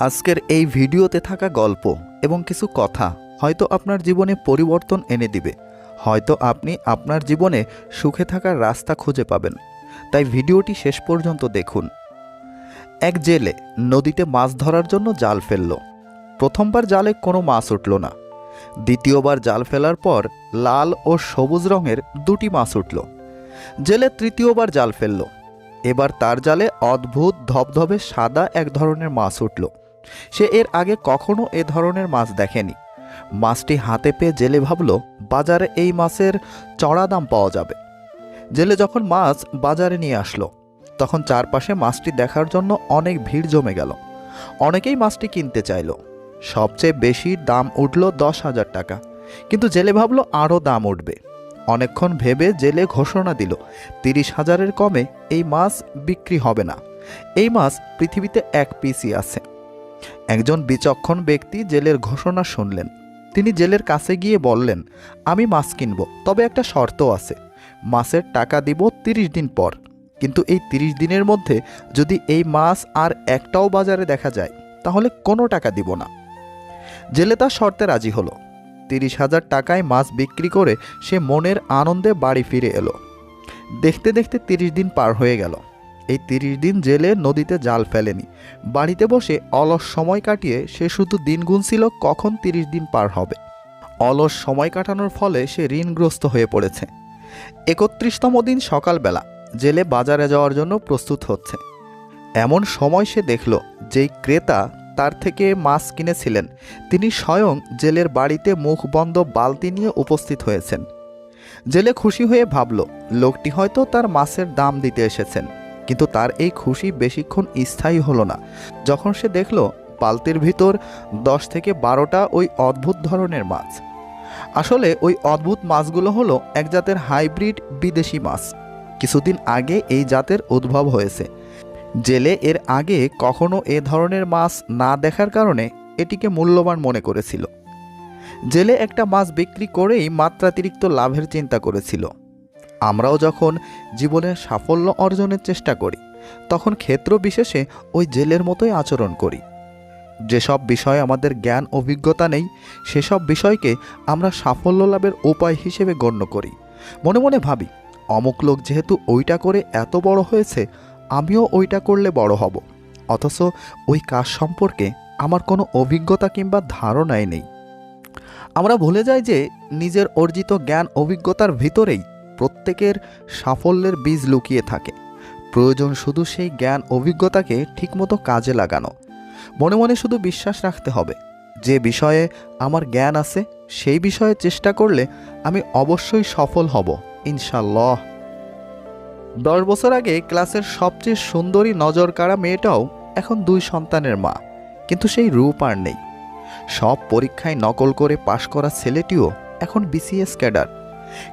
আজকের এই ভিডিওতে থাকা গল্প এবং কিছু কথা হয়তো আপনার জীবনে পরিবর্তন এনে দিবে। হয়তো আপনি আপনার জীবনে সুখে থাকার রাস্তা খুঁজে পাবেন। তাই ভিডিওটি শেষ পর্যন্ত দেখুন। এক জেলে নদীতে মাছ ধরার জন্য জাল ফেলল। প্রথমবার জালে কোনো মাছ উঠল না। দ্বিতীয়বার জাল ফেলার পর লাল ও সবুজ রঙের দুটি মাছ উঠল। জেলে তৃতীয়বার জাল ফেলল। এবার তার জালে অদ্ভুত ধবধবে সাদা এক ধরনের মাছ উঠল। সে এর আগে কখনো এ ধরনের মাছ দেখেনি। মাছটি হাতে পেয়ে জেলে ভাবল, বাজারে এই মাছের চড়া দাম পাওয়া যাবে। জেলে যখন মাছ বাজারে নিয়ে আসলো, তখন চারপাশে মাছটি দেখার জন্য অনেক ভিড় জমে গেল। অনেকেই মাছটি কিনতে চাইল। সবচেয়ে বেশি দাম উঠল দশ হাজার টাকা। কিন্তু জেলে ভাবলো, আরও দাম উঠবে। অনেকক্ষণ ভেবে জেলে ঘোষণা দিল, তিরিশ হাজারের কমে এই মাছ বিক্রি হবে না। এই মাছ পৃথিবীতে এক পিসই আছে। একজন বিচক্ষণ ব্যক্তি জেলের ঘোষণা শুনলেন। তিনি জেলের কাছে গিয়ে বললেন, আমি মাছ কিনব, তবে একটা শর্ত আছে। মাছের টাকা দিব তিরিশ দিন পর। কিন্তু এই তিরিশ দিনের মধ্যে যদি এই মাছ আর একটাও বাজারে দেখা যায়, তাহলে কোনো টাকা দিব না। জেলে তার শর্তে রাজি হলো। তিরিশ হাজার টাকায় মাছ বিক্রি করে সে মনের আনন্দে বাড়ি ফিরে এলো। দেখতে দেখতে তিরিশ দিন পার হয়ে গেল। এই তিরিশ দিন জেলে নদীতে জাল ফেলেনি। বাড়িতে বসে অলস সময় কাটিয়ে সে শুধু দিন গুনছিল কখন তিরিশ দিন পার হবে। অলস সময় কাটানোর ফলে সে ঋণগ্রস্ত হয়ে পড়েছে। একত্রিশতম দিন সকালবেলা জেলে বাজারে যাওয়ার জন্য প্রস্তুত হচ্ছে। এমন সময় সে দেখল যেই ক্রেতা তার থেকে মাছ কিনেছিলেন, তিনি স্বয়ং জেলের বাড়িতে মুখ বন্ধ বালতি নিয়ে উপস্থিত হয়েছেন। জেলে খুশি হয়ে ভাবল, লোকটি হয়তো তার মাছের দাম দিতে এসেছেন। কিন্তু তার এই খুশি বেশিক্ষণ স্থায়ী হলো না। যখন সে দেখল বালতির ভিতর দশ থেকে বারোটা ওই অদ্ভুত ধরনের মাছ। আসলে ওই অদ্ভুত মাছগুলো হলো এক জাতের হাইব্রিড বিদেশি মাছ। কিছুদিন আগে এই জাতের উদ্ভব হয়েছে। জেলে এর আগে কখনো এ ধরনের মাছ না দেখার কারণে এটিকে মূল্যবান মনে করেছিল। জেলে একটা মাছ বিক্রি করেই মাত্রাতিরিক্ত লাভের চিন্তা করেছিল। আমরাও যখন জীবনে সাফল্য অর্জনের চেষ্টা করি, তখন ক্ষেত্র বিশেষে ওই জেলের মতোই আচরণ করি। যেসব বিষয়ে আমাদের জ্ঞান অভিজ্ঞতা নেই, সেসব বিষয়কে আমরা সাফল্য লাভের উপায় হিসেবে গণ্য করি। মনে মনে ভাবি, অমুক লোক যেহেতু ওইটা করে এত বড় হয়েছে, আমিও ওইটা করলে বড় হব। অথচ ওই কাজ সম্পর্কে আমার কোনো অভিজ্ঞতা কিংবা ধারণাই নেই। আমরা ভুলে যাই যে নিজের অর্জিত জ্ঞান অভিজ্ঞতার ভিতরেই প্রত্যেকের সাফল্যের বীজ লুকিয়ে থাকে। প্রয়োজন শুধু সেই জ্ঞান, অভিজ্ঞতাকে ঠিকমতো কাজে লাগানো। মনে মনে শুধু বিশ্বাস রাখতে হবে, যে বিষয়ে আমার জ্ঞান আছে, সেই বিষয়ে চেষ্টা করলে আমি অবশ্যই সফল হব ইনশাল্লাহ দশ বছর আগে ক্লাসের সবচেয়ে সুন্দরী নজর কাড়া মেয়েটাও এখন দুই সন্তানের মা, কিন্তু সেই রূপ আর নেই। সব পরীক্ষায় নকল করে পাশ করা ছেলেটিও এখন বিসিএস ক্যাডার।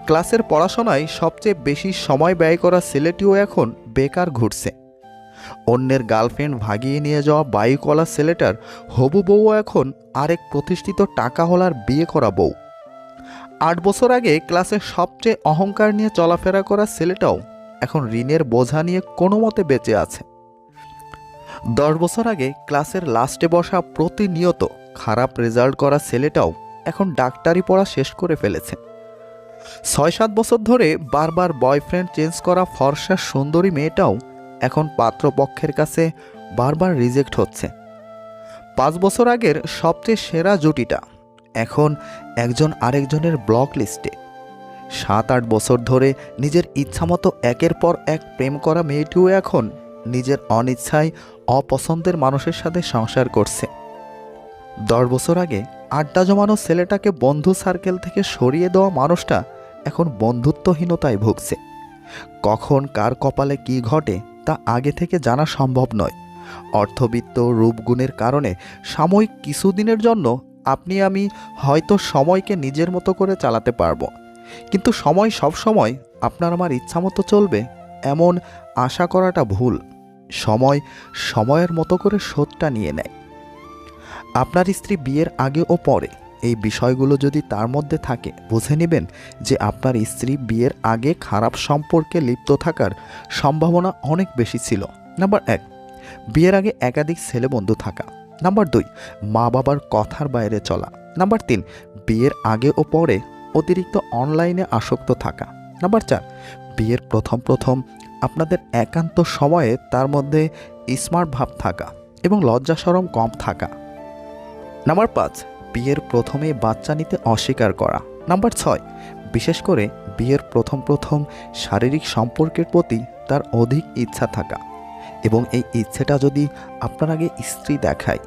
ক্লাসের পড়াশোনায় সবচেয়ে বেশি সময় ব্যয় করা ছেলেটিও এখন বেকার ঘুরছে। অন্যের গার্লফ্রেন্ড ভাগিয়ে নিয়ে যাওয়া বাইকওয়ালা ছেলেটার হবু বউ এখন আরেক প্রতিষ্ঠিত টাকা টাকাওয়ালার বিয়ে করা বউ। আট বছর আগে ক্লাসের সবচেয়ে অহংকার নিয়ে চলাফেরা করা ছেলেটাও এখন ঋণের বোঝা নিয়ে কোনো মতে বেঁচে আছে। দশ বছর আগে ক্লাসের লাস্টে বসা প্রতিনিয়ত খারাপ রেজাল্ট করা ছেলেটাও এখন ডাক্তারি পড়া শেষ করে ফেলেছে। ছয় সাত বছর ধরে বারবার বয়ফ্রেন্ড চেঞ্জ করা ফর্সা সুন্দরী মেয়েটাও এখন পাত্রপক্ষের কাছে বারবার রিজেক্ট হচ্ছে। পাঁচ বছর আগের সবচেয়ে সেরা জুটিটা এখন একজন আরেকজনের ব্লক লিস্টে। সাত আট বছর ধরে নিজের ইচ্ছামতো একের পর এক প্রেম করা মেয়েটিও এখন নিজের অনিচ্ছায় অপছন্দের মানুষের সাথে সংসার করছে। দশ বছর আগে আড্ডা জমানো ছেলেটাকে বন্ধু সার্কেল থেকে সরিয়ে দেওয়া মানুষটা এখন বন্ধুত্বহীনতায় ভুগছে। কখন কার কপালে কি ঘটে তা আগে থেকে জানা সম্ভব নয়। অর্থবিত্ত, রূপগুণের কারণে সাময়িক কিছুদিনের জন্য আপনি আমি হয়তো সময়কে নিজের মতো করে চালাতে পারব। কিন্তু সময় সব সময় আপনার আমার ইচ্ছামতো চলবে এমন আশা করাটা ভুল। সময় সময়ের মতো করে শোধটা নিয়ে নেয়। আপনার স্ত্রী বিয়ের আগে ও পরে এই বিষয়গুলো যদি তার মধ্যে থাকে, বুঝে নেবেন যে আপনার স্ত্রী বিয়ের আগে খারাপ সম্পর্কে লিপ্ত থাকার সম্ভাবনা অনেক বেশি ছিল। নাম্বার এক, বিয়ের আগে একাধিক ছেলে বন্ধু থাকা। নাম্বার দুই মা বাবার কথার বাইরে চলা। নাম্বার তিন, বিয়ের আগে ও পরে অতিরিক্ত অনলাইনে আসক্ত থাকা। নাম্বার চার, বিয়ের প্রথম প্রথম আপনাদের একান্ত সময়ে তার মধ্যে স্মার্ট ভাব থাকা এবং লজ্জা সরম কম থাকা। নাম্বার পাঁচ বিয়ের প্রথমে বাচ্চা নিতে অস্বীকার করা। নাম্বার ছয়, বিশেষ করে বিয়ের প্রথম প্রথম শারীরিক সম্পর্কের প্রতি তার অধিক ইচ্ছা থাকা এবং এই ইচ্ছেটা যদি আপনার আগে স্ত্রী দেখায়।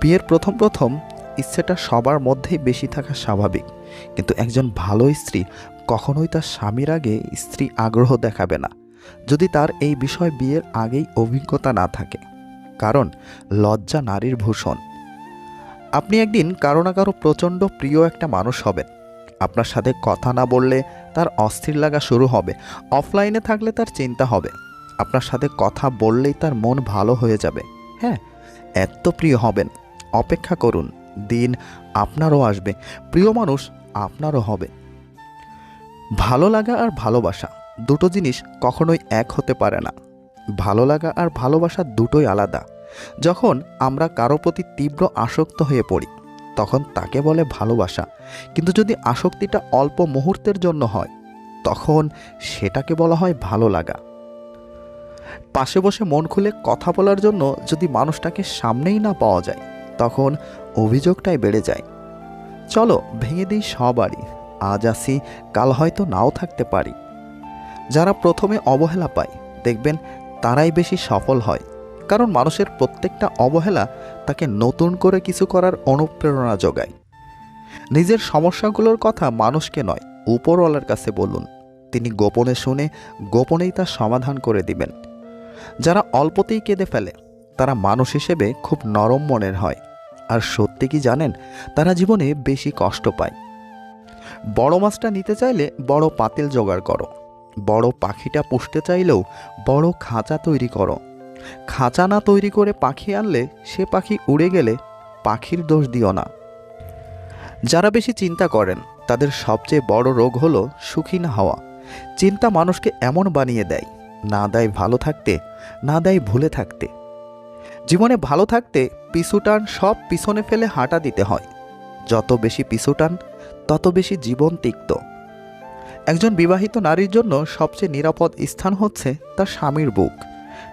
বিয়ের প্রথম প্রথম ইচ্ছেটা সবার মধ্যেই বেশি থাকা স্বাভাবিক। কিন্তু একজন ভালো স্ত্রী কখনোই তার স্বামীর আগে স্ত্রী আগ্রহ দেখাবে না, যদি তার এই বিষয় বিয়ের আগেই অভিজ্ঞতা না থাকে। কারণ লজ্জা নারীর ভূষণ। আপনি একদিন কারও না কারও প্রচণ্ড প্রিয় একটা মানুষ হবেন। আপনার সাথে কথা না বললে তার অস্থির লাগা শুরু হবে। অফলাইনে থাকলে তার চিন্তা হবে। আপনার সাথে কথা বললেই তার মন ভালো হয়ে যাবে। হ্যাঁ এত প্রিয় হবেন। অপেক্ষা করুন, দিন আপনারও আসবে। প্রিয় মানুষ আপনারও হবে। ভালো লাগা আর ভালোবাসা দুটো জিনিস কখনোই এক হতে পারে না। ভালো লাগা আর ভালোবাসা দুটোই আলাদা। যখন আমরা কারও প্রতি তীব্র আসক্ত হয়ে পড়ি, তখন তাকে বলে ভালোবাসা। কিন্তু যদি আসক্তিটা অল্প মুহূর্তের জন্য হয়, তখন সেটাকে বলা হয় ভালো লাগা। পাশে বসে মন খুলে কথা বলার জন্য যদি মানুষটাকে সামনেই না পাওয়া যায়, তখন অভিযোগটাই বেড়ে যায়। চলো, ভেঙে দিই সবারই। আজ আসি, কাল হয়তো নাও থাকতে পারি। যারা প্রথমে অবহেলা পায়, দেখবেন তারাই বেশি সফল হয়। কারণ মানুষের প্রত্যেকটা অবহেলা তাকে নতুন করে কিছু করার অনুপ্রেরণা যোগায়। নিজের সমস্যাগুলোর কথা মানুষকে নয়, উপরওয়ালার কাছে বলুন। তিনি গোপনে শুনে, গোপনেই তার সমাধান করে দিবেন। যারা অল্পতেই কেঁদে ফেলে, তারা মানুষ হিসেবে খুব নরম মনের হয়। আর সত্যি কি জানেন, তারা জীবনে বেশি কষ্ট পায়। বড় মাছটা নিতে চাইলে বড় পাতিল জোগাড় করো। বড় পাখিটা পুষতে চাইলেও বড় খাঁচা তৈরি করো। খাঁচা না তৈরি করে পাখি আনলে সে পাখি উড়ে গেলে পাখির দোষ দিও না। যারা বেশি চিন্তা করেন, তাদের সবচেয়ে বড় রোগ হলো সুখী না হওয়া। চিন্তা মানুষকে এমন বানিয়ে দেয়, না দেয় ভালো থাকতে, না দেয় ভুলে থাকতে। জীবনে ভালো থাকতে পিছুটান সব পিছনে ফেলে হাঁটা দিতে হয়। যত বেশি পিছুটান তত বেশি জীবন তিক্ত। একজন বিবাহিত নারীর জন্য সবচেয়ে নিরাপদ স্থান হচ্ছে তার স্বামীর বুক।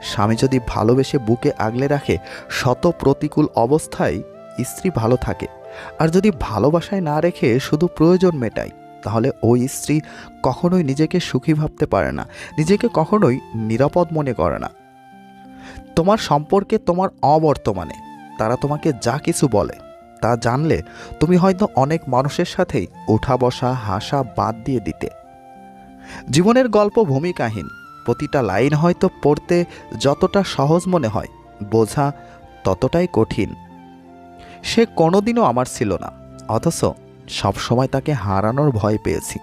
স্বামী যদি ভালোবেসে বুকে আগলে রাখে, শত প্রতিকূল অবস্থায় স্ত্রী ভালো থাকে। আর যদি ভালোবাসায় না রেখে শুধু প্রয়োজন মেটায়, তাহলে ওই স্ত্রী কখনোই নিজেকে সুখী ভাবতে পারে না, নিজেকে কখনোই নিরাপদ মনে করে না। তোমার সম্পর্কে তোমার অবর্তমানে, তারা তোমাকে যা কিছু বলে, তা জানলে তুমি হয়তো অনেক মানুষের সাথেই উঠা বসা হাসা বাদ দিয়ে দিতে। জীবনের গল্প ভূমিকাহীন প্রতিটা লাইন হয়তো পড়তে যতটা সহজ মনে হয়, বোঝা ততটাই কঠিন। সে কোনোদিনও আমার ছিল না, অথচ সবসময় তাকে হারানোর ভয় পেয়েছি।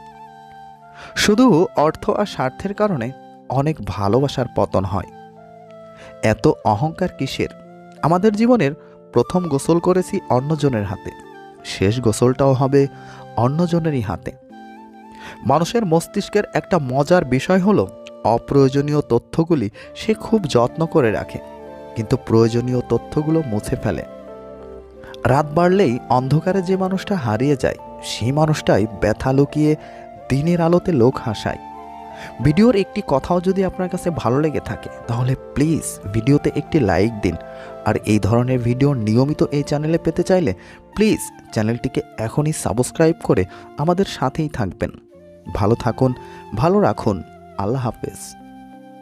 শুধু অর্থ আর স্বার্থের কারণে অনেক ভালোবাসার পতন হয়। এত অহংকার কিসের? আমাদের জীবনের প্রথম গোসল করেছি অন্যজনের হাতে, শেষ গোসলটাও হবে অন্যজনেরই হাতে। মানুষের মস্তিষ্কের একটা মজার বিষয় হলো অপ্রয়োজনীয় তথ্যগুলি সে খুব যত্ন করে রাখে, কিন্তু প্রয়োজনীয় তথ্যগুলো মুছে ফেলে। রাত বাড়লেই অন্ধকারে যে মানুষটা হারিয়ে যায়, সেই মানুষটাই ব্যথা লুকিয়ে দিনের আলোতে লোক হাসায়। ভিডিওর একটি কথাও যদি আপনার কাছে ভালো লেগে থাকে, তাহলে প্লিজ ভিডিওতে একটি লাইক দিন। আর এই ধরনের ভিডিও নিয়মিত এই চ্যানেলে পেতে চাইলে প্লিজ চ্যানেলটিকে এখনই সাবস্ক্রাইব করে আমাদের সাথেই থাকবেন। ভালো থাকুন, ভালো রাখুন। আল্লাহ হাফেজ।